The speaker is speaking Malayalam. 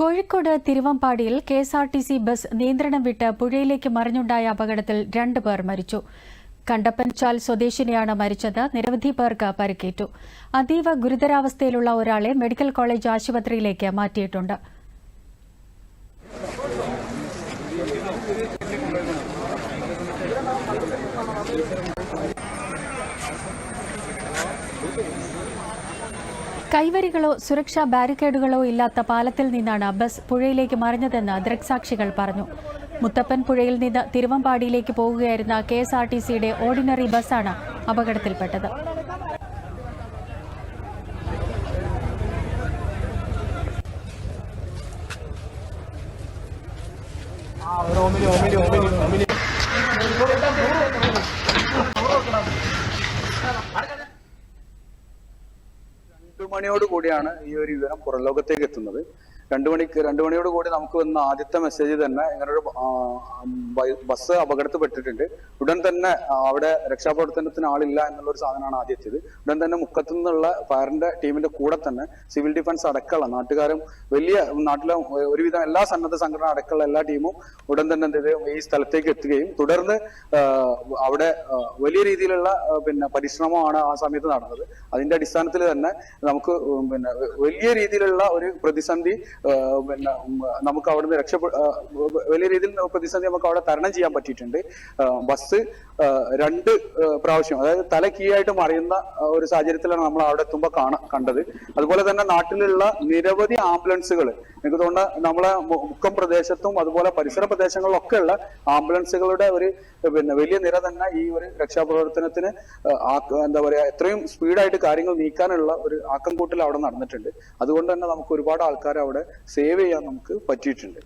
Kozhikode തിരുവമ്പാടിയിൽ K S R T C bus നിയന്ത്രണം വിട്ട് പുഴയിലേക്ക് മറിഞ്ഞുണ്ടായ അപകടത്തിൽ രണ്ടു പേർ മരിച്ചു. കണ്ടപ്പൻചാൽ സ്വദേശിനിയാണ് മരിച്ചത്. നിരവധി പേർക്ക് പരിക്കേറ്റു. അതീവ ഗുരുതരാവസ്ഥയിലുള്ള ഒരാളെ മെഡിക്കൽ കോളേജ് ആശുപത്രിയിലേക്ക് മാറ്റിയിട്ടുണ്ട്. കൈവരികളോ സുരക്ഷാ ബാരിക്കേഡുകളോ ഇല്ലാത്ത പാലത്തിൽ നിന്നാണ് ബസ് പുഴയിലേക്ക് മറിഞ്ഞതെന്ന് ദൃക്സാക്ഷികൾ പറഞ്ഞു. മുത്തപ്പൻ പുഴയിൽ നിന്ന് തിരുവമ്പാടിയിലേക്ക് പോകുകയായിരുന്ന കെ എസ് ആർ ടി സിയുടെ ഓർഡിനറി ബസ്സാണ് അപകടത്തിൽപ്പെട്ടത്. രണ്ടു മണിയോട് കൂടിയാണ് ഈ ഒരു വിവരം പുറംലോകത്തേക്ക് എത്തുന്നത്. രണ്ടു മണിക്ക് രണ്ടു മണിയോട് കൂടി നമുക്ക് വന്ന ആദ്യത്തെ മെസ്സേജ് തന്നെ ഇങ്ങനൊരു ബസ് അപകടത്തിൽപ്പെട്ടിട്ടുണ്ട്. ഉടൻ തന്നെ അവിടെ രക്ഷാപ്രവർത്തനത്തിന് ആളില്ല എന്നുള്ള ഒരു സാധനമാണ് ആദ്യം എത്തിയത് ഉടൻ തന്നെ മുക്കത്തു നിന്നുള്ള ഫയറിന്റെ ടീമിന്റെ കൂടെ തന്നെ സിവിൽ ഡിഫൻസ് അടക്കമുള്ള നാട്ടുകാരും വലിയ നാട്ടിലെ ഒരുവിധം എല്ലാ സന്നദ്ധ സംഘടന അടക്കമുള്ള എല്ലാ ടീമും ഉടൻ തന്നെ എന്ത് ഈ സ്ഥലത്തേക്ക് എത്തുകയും തുടർന്ന് അവിടെ വലിയ രീതിയിലുള്ള പിന്നെ പരിശ്രമമാണ് ആ സമയത്ത് നടന്നത്. അതിന്റെ അടിസ്ഥാനത്തിൽ തന്നെ നമുക്ക് പിന്നെ വലിയ രീതിയിലുള്ള ഒരു പ്രതിസന്ധി പിന്നെ നമുക്ക് അവിടുന്ന് രക്ഷപ്പെ വലിയ രീതിയിൽ പ്രതിസന്ധി നമുക്ക് അവിടെ തരണം ചെയ്യാൻ പറ്റിയിട്ടുണ്ട്. ബസ് രണ്ട് പ്രാവശ്യം അതായത് തല കീയായിട്ട് മറിയുന്ന ഒരു സാഹചര്യത്തിലാണ് നമ്മൾ അവിടെ എത്തുമ്പോൾ കാണ കണ്ടത്. അതുപോലെ തന്നെ നാട്ടിലുള്ള നിരവധി ആംബുലൻസുകൾ എനിക്ക് തോന്നുന്ന നമ്മളെ മുക്കം പ്രദേശത്തും അതുപോലെ പരിസര പ്രദേശങ്ങളിലൊക്കെ ഉള്ള ആംബുലൻസുകളുടെ ഒരു പിന്നെ വലിയ നിര തന്നെ ഈ ഒരു രക്ഷാപ്രവർത്തനത്തിന് എന്താ പറയുക എത്രയും സ്പീഡായിട്ട് കാര്യങ്ങൾ നീക്കാനുള്ള ഒരു ആക്കം കൂട്ടൽ അവിടെ നടന്നിട്ടുണ്ട്. അതുകൊണ്ട് തന്നെ നമുക്ക് ഒരുപാട് ആൾക്കാരെ അവിടെ സേവ് ചെയ്യാൻ നമുക്ക് പറ്റിയിട്ടുണ്ട്.